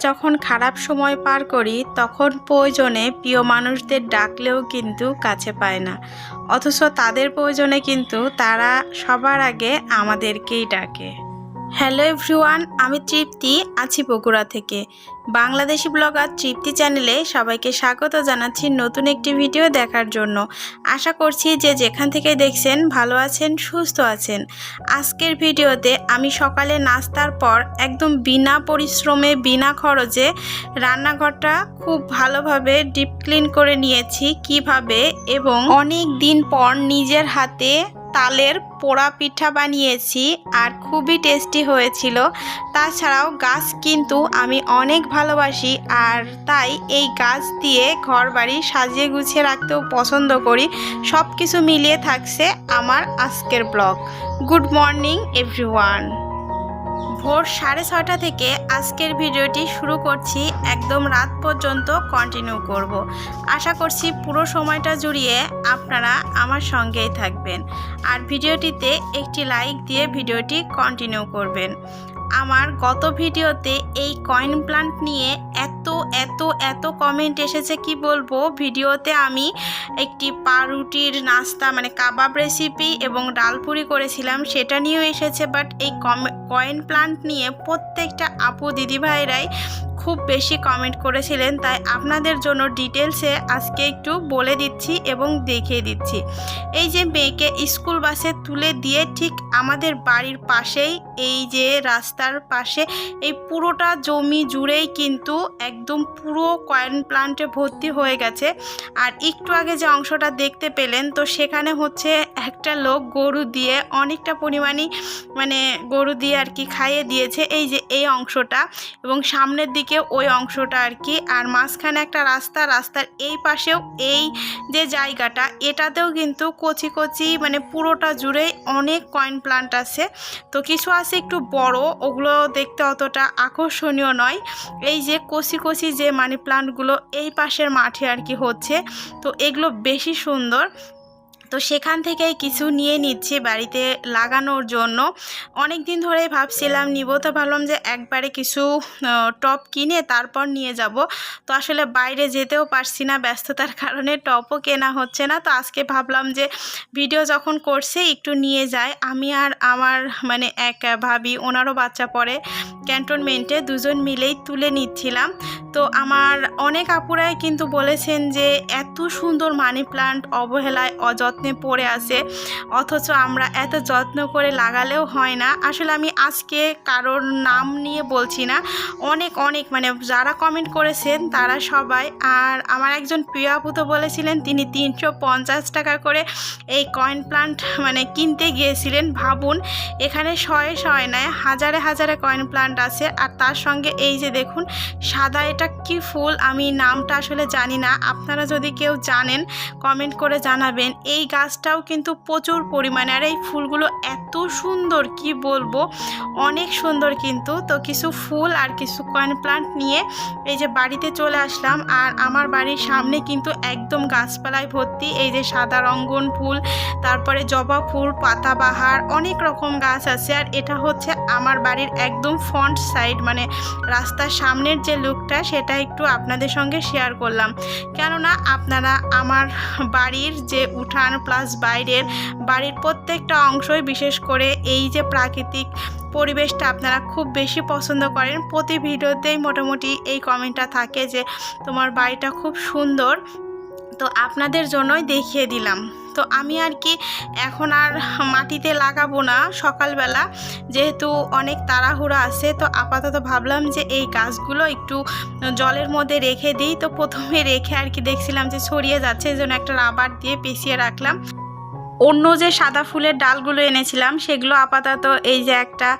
যখন খারাপ সময় পার করি, তখন প্রয়োজনে প্রিয় মানুষদের ডাকলেও কিন্তু কাছে পায় না। অথচ তাদের প্রয়োজনে কিন্তু তারা সবার আগে আমাদেরকেই ডাকে। হ্যালো এভরিওয়ান, আমি তৃপ্তি, আছি বগুড়া থেকে। বাংলাদেশি ব্লগার তৃপ্তি চ্যানেলে সবাইকে স্বাগত জানাচ্ছি নতুন একটি ভিডিও দেখার জন্য। আশা করছি যে যেখান থেকে দেখছেন ভালো আছেন, সুস্থ আছেন। আজকের ভিডিওতে আমি সকালে নাস্তার পর একদম বিনা পরিশ্রমে, বিনা খরচে রান্নাঘরটা খুব ভালোভাবে ডিপ ক্লিন করে নিয়েছি কীভাবে এবং অনেক দিন পর নিজের হাতে তালের পোড়া পিঠা বানিয়েছি আর খুবই টেস্টি হয়েছিল। তাছাড়াও গাছ কিন্তু আমি অনেক ভালোবাসি আর তাই এই গাছ দিয়ে ঘর বাড়ি সাজিয়ে গুছিয়ে রাখতেও পছন্দ করি। সব কিছু মিলিয়ে থাকছে আমার আজকের ব্লগ। Good morning, everyone. ভোর সাড়ে ছটা থেকে আজকের ভিডিওটি শুরু করছি, একদম রাত পর্যন্ত কন্টিনিউ করব। আশা করছি পুরো সময়টা জুড়িয়ে আপনারা আমার সঙ্গেই থাকবেন আর ভিডিওটিতে একটি লাইক দিয়ে ভিডিওটি কন্টিনিউ করবেন আমার গত ভিডিওতে এই কয়েন প্লান্ট নিয়ে এত এত এত কমেন্ট এসেছে, কি বলব? ভিডিওতে আমি একটি পাউরুটির নাস্তা মানে কাবাব রেসিপি এবং ডালপুরি করেছিলাম, সেটা নিয়েও এসেছে বাট এই কয়েন প্লান্ট নিয়ে প্রত্যেকটা আপু দিদিভাইরাই খুব বেশি কমেন্ট করেছিলেন, তাই আপনাদের জন্য ডিটেলসে আজকে একটু বলে দিচ্ছি এবং দেখিয়ে দিচ্ছি। এই যে মেয়েকে স্কুল বাসে তুলে দিয়ে ঠিক আমাদের বাড়ির পাশেই, এই যে রাস্তার পাশে, এই পুরোটা জমি জুড়েই কিন্তু একদম পুরো কয়েন প্লান্টে ভর্তি হয়ে গেছে। আর একটু আগে যে অংশটা দেখতে পেলেন, তো সেখানে হচ্ছে একটা লোক গরু দিয়ে অনেকটা পরিমাণে মানে গরু দিয়ে আর কি খাইয়ে দিয়েছে, এই যে এই অংশটা। এবং সামনের দিকে ওই অংশটা আর কি। আর মাঝখানে একটা রাস্তা, রাস্তার এই পাশেও এই যে জায়গাটা, এটাতেও কিন্তু কচি কচি মানে পুরোটা জুড়েই অনেক কয়েন প্লান্ট আছে। তো কিছু আছে একটু বড়, ওগুলো দেখতে অতটা আকর্ষণীয় নয়। এই যে কচি কচি যে মানি প্লান্টগুলো এই পাশের মাঠে আর কি হচ্ছে, তো এগুলো বেশি সুন্দর। তো সেখান থেকেই কিছু নিয়ে নিচ্ছি বাড়িতে লাগানোর জন্য। অনেক দিন ধরেই ভাবছিলাম নিব, তো ভাবলাম যে একবারে কিছু টপ কিনে তারপর নিয়ে যাব। তো আসলে বাইরে যেতেও পারছি না, ব্যস্ততার কারণে টপও কেনা হচ্ছে না। তো আজকে ভাবলাম যে ভিডিও যখন করছে, একটু নিয়ে যায় আমি আর আমার মানে এক ভাবি, ওনারও বাচ্চা পড়ে, ক্যান্টনমেন্টে দুজন মিলেই তুলে নিচ্ছিলাম। তো আমার অনেক আপুরাই কিন্তু বলেছেন যে এত সুন্দর মানি প্লান্ট, অবহেলায়, অযত্নে পড়ে আছে। অথচ আমরা এত যত্ন করে লাগালেও হয় না। আসলে আমি আজকে কারোর নাম নিয়ে বলছি না। অনেক অনেক মানে যারা কমেন্ট করেছেন তারা সবাই। আর আমার একজন প্রিয় আপু তো বলেছিলেন, তিনি তিনশো পঞ্চাশ টাকা করে এই কয়েন প্লান্ট মানে কিনতে গিয়েছিলেন। ভাবুন, এখানে শয়ে শয়ে নেয়, হাজারে হাজারে কয়েন প্লান্ট আছে। আর তার সঙ্গে এই যে দেখুন, সাদা এটা কি ফুল আমি নামটা আসলে জানি না। আপনারা যদি কেউ জানেন কমেন্ট করে জানাবেন। এই গাছটাও কিন্তু প্রচুর পরিমাণে। আর এই ফুলগুলো এত সুন্দর, কি বলব? অনেক সুন্দর কিন্তু। তো কিছু ফুল আর কিছু কয়েন প্লান্ট নিয়ে এই যে বাড়িতে চলে আসলাম। আর আমার বাড়ির সামনে কিন্তু একদম গাছপালায় ভর্তি। এই যে সাদা রঙ্গন ফুল, তারপরে জবা ফুল, পাতাবাহার, অনেক রকম গাছ আছে। আর এটা হচ্ছে আমার বাড়ির একদম ফ্রন্ট সাইড মানে রাস্তার সামনের যে লুকটা সেটা একটু আপনাদের সঙ্গে শেয়ার করলাম। কেননা আপনারা আমার বাড়ির যে উঠান প্লাস বাইরের বাড়ির প্রত্যেকটা অংশই বিশেষ করে এই যে প্রাকৃতিক পরিবেশটা আপনারা খুব বেশি পছন্দ করেন। প্রতি ভিডিওতেই মোটামুটি এই কমেন্টটা থাকে যে তোমার বাড়িটা খুব সুন্দর। তো আপনাদের জন্যই দেখিয়ে দিলাম। তো আমি আর কি এখন আর মাটিতে লাগাবো না সকালবেলা। যেহেতু অনেক তাড়াহুড়া আছে, তো আপাতত ভাবলাম যে এই গাছগুলো একটু জলের মধ্যে রেখে দিই। তো প্রথমে রেখে আর কি দেখছিলাম যে ছড়িয়ে যাচ্ছে জন্য একটা রাবার দিয়ে পেঁচিয়ে রাখলাম। অন্য যে সাদা ফুলের ডালগুলো এনেছিলাম, সেগুলো আপাতত এই যে একটা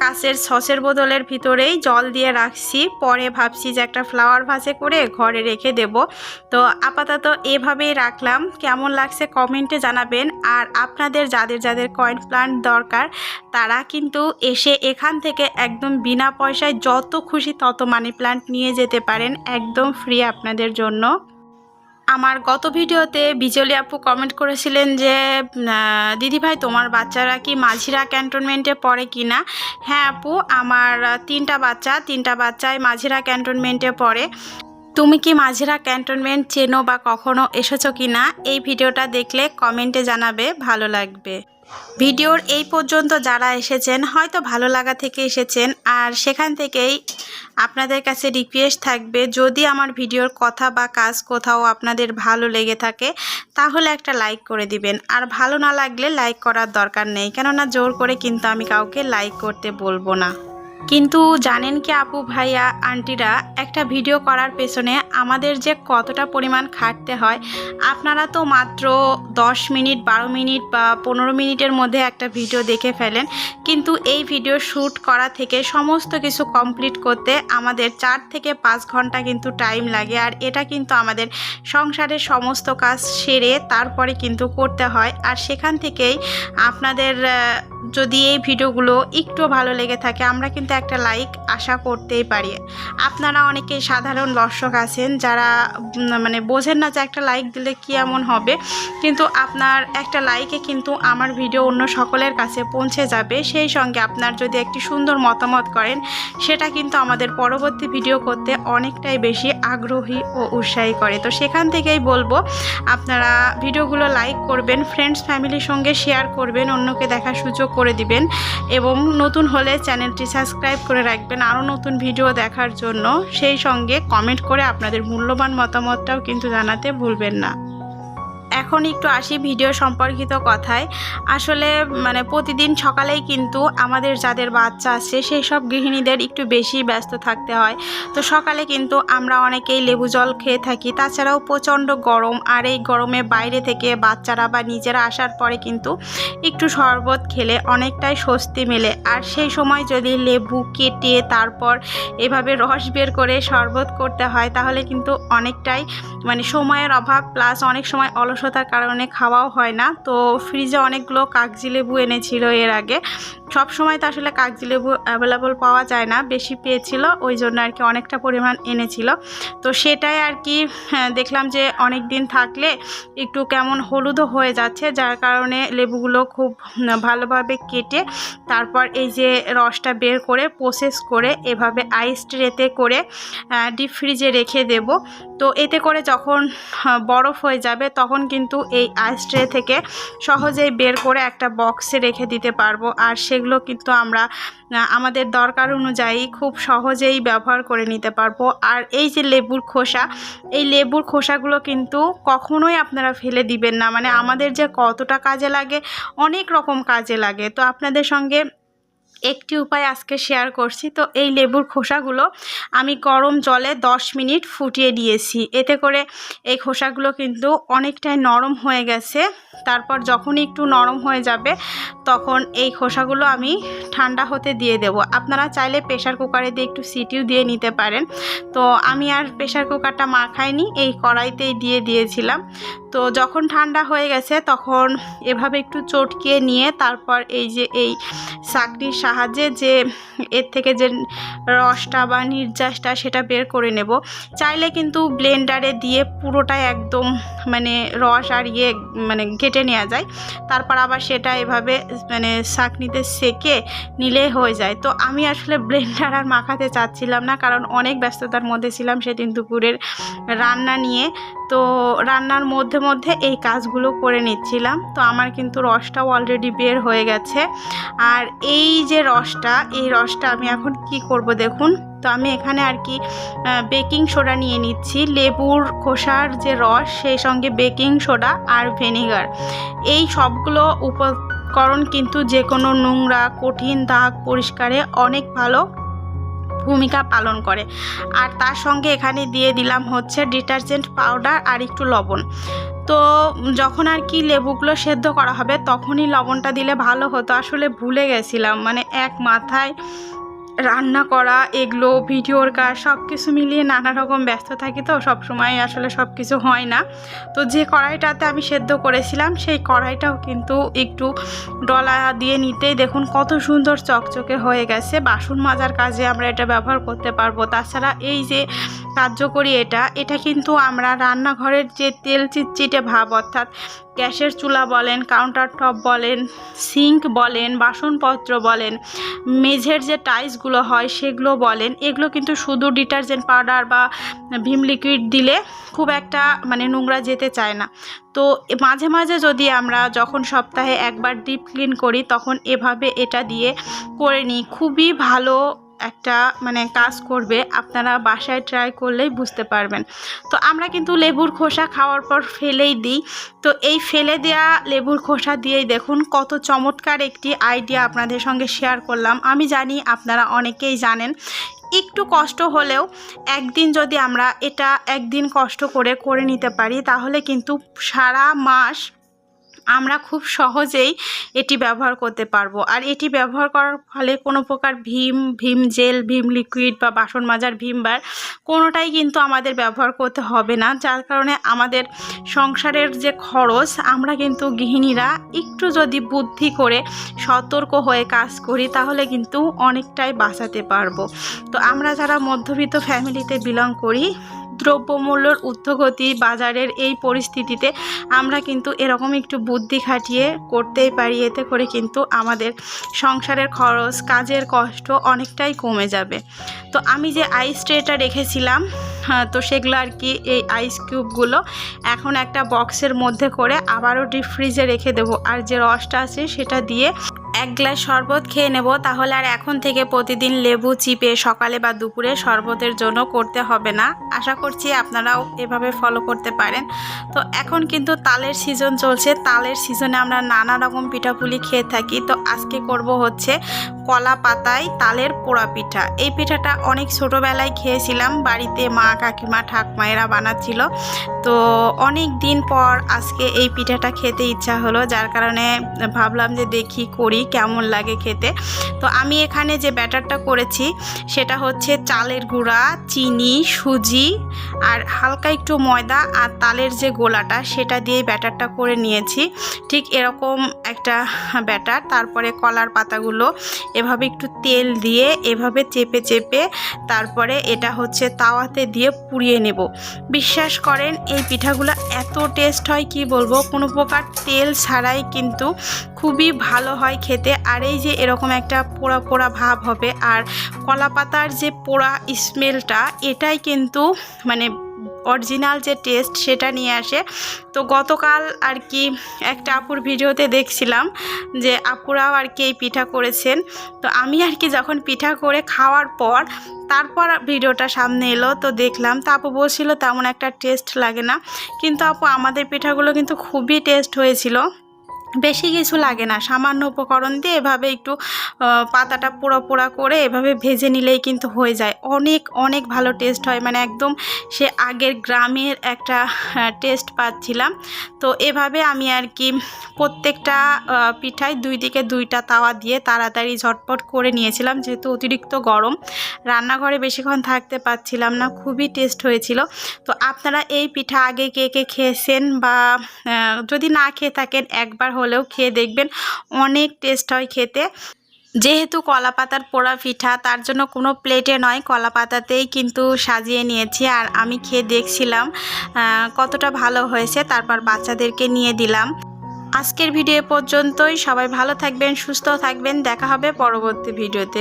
কাঁচের সসের বোতলের ভিতরেই জল দিয়ে রাখছি। পরে ভাবছি যে একটা ফ্লাওয়ার ভাসে করে ঘরে রেখে দেব। তো আপাতত এভাবেই রাখলাম। কেমন লাগছে কমেন্টে জানাবেন। আর আপনাদের যাদের যাদের কয়েন প্লান্ট দরকার, তারা কিন্তু এসে এখান থেকে একদম বিনা পয়সায় যত খুশি তত মানি প্লান্ট নিয়ে যেতে পারেন, একদম ফ্রি আপনাদের জন্য। আমার গত ভিডিওতে বিজলি আপু কমেন্ট করেছিলেন যে দিদি ভাই, তোমার বাচ্চারা কি মাঝিরা ক্যান্টনমেন্টে পড়ে কি না হ্যাঁ আপু, আমার তিনটা বাচ্চা, তিনটা বাচ্চায় মাঝিরা ক্যান্টনমেন্টে পড়ে। তুমি কি মাঝিরা ক্যান্টনমেন্ট চেনো বা কখনো এসেছ কি না এই ভিডিওটা দেখলে কমেন্টে জানাবে, ভালো লাগবে। ভিডিওর এই পর্যন্ত যারা এসেছেন, হয়তো ভালো লাগা থেকে এসেছেন, আর সেখান থেকেই আপনাদের কাছে রিকোয়েস্ট থাকবে, যদি আমার ভিডিওর কথা বা কাজ কোথাও আপনাদের ভালো লেগে থাকে, তাহলে একটা লাইক করে দিবেন। আর ভালো না লাগলে লাইক করার দরকার নেই, কেননা জোর করে কিন্তু আমি কাউকে লাইক করতে বলব না। কিন্তু জানেন কি আপু ভাইয়া, আন্টিরা, একটা ভিডিও করার পেছনে আমাদের যে কতটা পরিমাণ খাটতে হয়, আপনারা তো মাত্র দশ মিনিট, বারো মিনিট বা পনেরো মিনিটের মধ্যে একটা ভিডিও দেখে ফেলেন। কিন্তু এই ভিডিও শ্যুট করা থেকে সমস্ত কিছু কমপ্লিট করতে আমাদের চার থেকে পাঁচ ঘণ্টা কিন্তু টাইম লাগে আর এটা কিন্তু আমাদের সংসারের সমস্ত কাজ সেরে তারপরে কিন্তু করতে হয়। আর সেখান থেকেই আপনাদের যদি এই ভিডিওগুলো একটু ভালো লেগে থাকে, আমরা কিন্তু একটা লাইক আশা করতেই পারি। আপনারা অনেকে সাধারণ দর্শক আছেন, যারা মানে বোঝেন না যে একটা লাইক দিলে কি এমন হবে, কিন্তু আপনার একটা লাইকে কিন্তু আমার ভিডিও অন্য সকলের কাছে পৌঁছে যাবে। সেই সঙ্গে আপনার যদি একটি সুন্দর মতামত করেন, সেটা কিন্তু আমাদের পরবর্তী ভিডিও করতে অনেকটাই বেশি আগ্রহী ও উৎসাহী করে। তো সেখান থেকেই বলব, আপনারা ভিডিওগুলো লাইক করবেন ফ্রেন্ডস ফ্যামিলির সঙ্গে শেয়ার করবেন, অন্যকে দেখার সুযোগ করে দিবেন এবং নতুন হলে চ্যানেলটি সাবস্ক্রাইব করে রাখবেন আরও নতুন ভিডিও দেখার জন্য। সেই সঙ্গে কমেন্ট করে আপনাদের মূল্যবান মতামতটাও কিন্তু জানাতে ভুলবেন না। এখন একটু আসি ভিডিও সম্পর্কিত কথায়। আসলে মানে প্রতিদিন সকালেই কিন্তু আমাদের যাদের বাচ্চা আছে সেই সব গৃহিণীদের একটু বেশি ব্যস্ত থাকতে হয়। তো সকালে কিন্তু আমরা অনেকেই লেবু জল খেয়ে থাকি। তাছাড়াও প্রচণ্ড গরম, আর এই গরমে বাইরে থেকে বাচ্চারা বা নিজেরা আসার পরে কিন্তু একটু শরবত খেলে অনেকটাই স্বস্তি মেলে। আর সেই সময় যদি লেবু কেটে তারপর এভাবে রস বের করে শরবত করতে হয়, তাহলে কিন্তু অনেকটাই মানে সময়ের অভাব, প্লাস অনেক সময় অলসতার কারণে খাওয়াও হয় না। তো ফ্রিজে অনেকগুলো কাগজি লেবু এনেছিল এর আগে। সব সময় তো আসলে কাগজি লেবু অ্যাভেলেবল পাওয়া যায় না বেশি পেয়েছিল ওই জন্য আর কি অনেকটা পরিমাণ এনেছিল। তো সেটাই আর কি হ্যাঁ, দেখলাম যে অনেক দিন থাকলে একটু কেমন হলুদও হয়ে যাচ্ছে যার কারণে লেবুগুলো খুব ভালোভাবে কেটে তারপর এই যে রসটা বের করে প্রসেস করে এভাবে আইস ট্রেতে করে ডিপ ফ্রিজে রেখে দেব। তো এতে করে যখন বরফ হয়ে যাবে তখন কিন্তু এই আইস ট্রে থেকে সহজেই বের করে একটা বক্সে রেখে দিতে পারব। আর সেগুলো কিন্তু আমরা আমাদের দরকার অনুযায়ী খুব সহজেই ব্যবহার করে নিতে পারব। আর এই যে লেবুর খোসা, এই লেবুর খোসাগুলো কিন্তু কখনোই আপনারা ফেলে দিবেন না। মানে আমাদের যে কতটা কাজে লাগে, অনেক রকম কাজে লাগে। তো আপনাদের সঙ্গে একটি উপায় আজকে শেয়ার করছি। তো এই লেবুর খোসাগুলো আমি গরম জলে 10 মিনিট ফুটিয়ে দিয়েছি এতে করে এই খোসাগুলো কিন্তু অনেকটাই নরম হয়ে গেছে। তারপর যখনই একটু নরম হয়ে যাবে, তখন এই খোসাগুলো আমি ঠান্ডা হতে দিয়ে দেব। আপনারা চাইলে প্রেশার কুকারে দিয়ে একটু সিটিও দিয়ে নিতে পারেন। তো আমি আর প্রেশার কুকারটা মাখাইনি, এই কড়াইতেই দিয়ে দিয়েছিলাম। তো যখন ঠান্ডা হয়ে গেছে তখন এভাবে একটু চটকিয়ে নিয়ে তারপর এই যে এই চাকরির সাহায্যে যে এর থেকে যে রসটা বা নির্যাসটা সেটা বের করে নেব। চাইলে কিন্তু ব্লেন্ডারে দিয়ে পুরোটাই একদম মানে রস আর ইয়ে মানে কেটে নেওয়া যায়। তারপর আবার সেটা এভাবে মানে চাকনিতে সেকে নিলে হয়ে যায়। তো আমি আসলে ব্লেন্ডার আর মাখাতে চাচ্ছিলাম না কারণ অনেক ব্যস্ততার মধ্যে ছিলাম সেদিন দুপুরের রান্না নিয়ে। তো রান্নার মধ্যে মধ্যে এই কাজগুলো করে নিচ্ছিলাম। তো আমার কিন্তু রসটাও অলরেডি বের হয়ে গেছে। আর এই যে রসটা, এই রসটা আমি এখন কি করব দেখুন? তো আমি এখানে আর কি বেকিং সোডা নিয়ে নিচ্ছি। লেবুর খোসার যে রস, সেই সঙ্গে বেকিং সোডা আর ভিনেগার এই সবগুলো উপকরণ কিন্তু যে কোনো নোংরা, কঠিন দাগ, পরিষ্কারে অনেক ভালো ভূমিকা পালন করে। আর তার সঙ্গে এখানে দিয়ে দিলাম হচ্ছে ডিটারজেন্ট পাউডার আর একটু লবণ। তো যখন আর কি লেবুগুলো সেদ্ধ করা হবে, তখনই লবণটা দিলে ভালো হতো। আসলে ভুলে গেছিলাম মানে এক মাথায় রান্না করা, এগুলো ভিডিওর কাজ সব কিছু মিলিয়ে নানা রকম ব্যস্ত থাকি তো সব সময় আসলে সব কিছু হয় না। তো যে কড়াইটাতে আমি সেদ্ধ করেছিলাম, সেই কড়াইটাও কিন্তু একটু ডলা দিয়ে নিতেই দেখুন কত সুন্দর চকচকে হয়ে গেছে। বাসন মাজার কাজে আমরা এটা ব্যবহার করতে পারব। তাছাড়া এই যে কার্যকরী এটা এটা কিন্তু আমরা রান্নাঘরের যে তেল চিটচিটে ভাব, অর্থাৎ গ্যাসের চুলা বলেন কাউন্টার টপ বলেন সিঙ্ক বলেন, বাসনপত্র বলেন, মেঝের যে টাইলসগুলো হয় সেগুলো বলেন। এগুলো কিন্তু শুধু ডিটারজেন্ট পাউডার বা ভিম লিকুইড দিলে খুব একটা মানে নোংরা যেতে চায় না। তো মাঝে মাঝে যদি আমরা যখন সপ্তাহে একবার ডিপ ক্লিন করি, তখন এভাবে এটা দিয়ে করে নিই। খুবই ভালো একটা মানে কাজ করবে, আপনারা বাসায় ট্রাই করলেই বুঝতে পারবেন। তো আমরা কিন্তু লেবুর খোসা খাওয়ার পর ফেলেই দিই। তো এই ফেলে দেওয়া লেবুর খোসা দিয়েই দেখুন কত চমৎকার একটি আইডিয়া আপনাদের সঙ্গে শেয়ার করলাম। আমি জানি আপনারা অনেকেই জানেন, একটু কষ্ট হলেও একদিন যদি আমরা এটা একদিন কষ্ট করে করে নিতে পারি, তাহলে কিন্তু সারা মাস আমরা খুব সহজেই এটি ব্যবহার করতে পারব। আর এটি ব্যবহার করার ফলে কোনো প্রকার Vim Vim gel, Vim liquid বা বাসন মাজার, ভীম বার কোনোটাই কিন্তু আমাদের ব্যবহার করতে হবে না। যার কারণে আমাদের সংসারের যে খরচ, আমরা কিন্তু গৃহিণীরা একটু যদি বুদ্ধি করে সতর্ক হয়ে কাজ করি, তাহলে কিন্তু অনেকটাই বাঁচাতে পারব। তো আমরা যারা মধ্যবিত্ত ফ্যামিলিতে বিলং করি দ্রব্যমূল্যর ঊর্ধ্বগতি বাজারের এই পরিস্থিতিতে আমরা কিন্তু এরকম একটু বুদ্ধি খাটিয়ে করতেই পারি। এতে করে কিন্তু আমাদের সংসারের খরচ কাজের কষ্ট অনেকটাই কমে যাবে। তো আমি যে আইস ট্রেটা রেখেছিলাম হ্যাঁ, তো সেগুলো আর কি এই আইস কিউবগুলো এখন একটা বক্সের মধ্যে করে আবারও ডিপ ফ্রিজে রেখে দেবো। আর যে রসটা আছে সেটা দিয়ে এক গ্লাস শরবত খেয়ে নেব, তাহলে আর এখন থেকে প্রতিদিন লেবু চিপে সকালে বা দুপুরে শরবতের জন্য করতে হবে না। আশা করছি আপনারাও এভাবে ফলো করতে পারেন। তো এখন কিন্তু তালের সিজন চলছে। তালের সিজনে আমরা নানা রকম পিঠাপুলি খেয়ে থাকি। তো আজকে করব হচ্ছে কলা পাতায় তালের পোড়া পিঠা। এই পিঠাটা অনেক ছোটোবেলায় খেয়েছিলাম। বাড়িতে মা কাকিমা, ঠাকমায়েরা বানাচ্ছিল। তো অনেক দিন পর আজকে এই পিঠাটা খেতে ইচ্ছা হলো, যার কারণে ভাবলাম যে দেখি করি, কেমন লাগে খেতে। তো আমি এখানে যে ব্যাটারটা করেছি, সেটা হচ্ছে চালের গুঁড়া, চিনি, সুজি, আর হালকা একটু ময়দা আর তালের যে গোলাটা, সেটা দিয়ে ব্যাটারটা করে নিয়েছি। ঠিক এরকম একটা ব্যাটার, তারপরে কলার পাতাগুলো, এভাবে একটু তেল দিয়ে এভাবে চেপে চেপে, তারপরে এটা হচ্ছে তাওয়াতে দিয়ে পুড়িয়ে নেব। বিশ্বাস করেন এই পিঠাগুলো এত টেস্ট হয়, কি বলব? কোনো প্রকার তেল ছাড়াই কিন্তু খুবই ভালো হয় খেতে। আর এই যে এরকম একটা পোড়া পোড়া ভাব হবে, আর কলা পাতার যে পোড়া স্মেলটা এটাই কিন্তু মানে অরিজিনাল যে টেস্ট সেটা নিয়ে আসে। তো গতকাল আর কি একটা আপুর ভিডিওতে দেখছিলাম যে আপুরাও আর কি এই পিঠা করেছেন। তো আমি আর কি যখন পিঠা করে খাওয়ার পর তারপর ভিডিওটা সামনে এলো, তো দেখলাম তো আপু বলছিল তেমন একটা টেস্ট লাগে না। কিন্তু আপু আমাদের পিঠাগুলো কিন্তু খুবই টেস্ট হয়েছিল। বেশি কিছু লাগে না। সামান্য উপকরণ দিয়ে এভাবে একটু পাতাটা পোড়া পোড়া করে এভাবে ভেজে নিলেই কিন্তু হয়ে যায়। অনেক অনেক ভালো টেস্ট হয়। মানে একদম সে আগের গ্রামের একটা টেস্ট পাচ্ছিলাম। তো এভাবে আমি আর কি প্রত্যেকটা পিঠায় দুই দিকে দুইটা তাওয়া দিয়ে তাড়াতাড়ি ঝটপট করে নিয়েছিলাম। যেহেতু অতিরিক্ত গরম, রান্নাঘরে বেশিক্ষণ থাকতে পারছিলাম না। খুবই টেস্ট হয়েছিল। তো আপনারা এই পিঠা আগে কে কে খেয়েছেন বা যদি না খেয়ে থাকেন একবার হলেও খেয়ে দেখবেন অনেক টেস্ট হয় খেতে। যেহেতু কলা পাতার পোড়া পিঠা, তার জন্য কোনো প্লেটে নয় কলা পাতাতেই কিন্তু সাজিয়ে নিয়েছি আর আমি খেয়ে দেখছিলাম কতটা ভালো হয়েছে, তারপর বাচ্চাদেরকে নিয়ে দিলাম। আজকের ভিডিও পর্যন্তই, সবাই ভালো থাকবেন, সুস্থ থাকবেন, দেখা হবে পরবর্তী ভিডিওতে।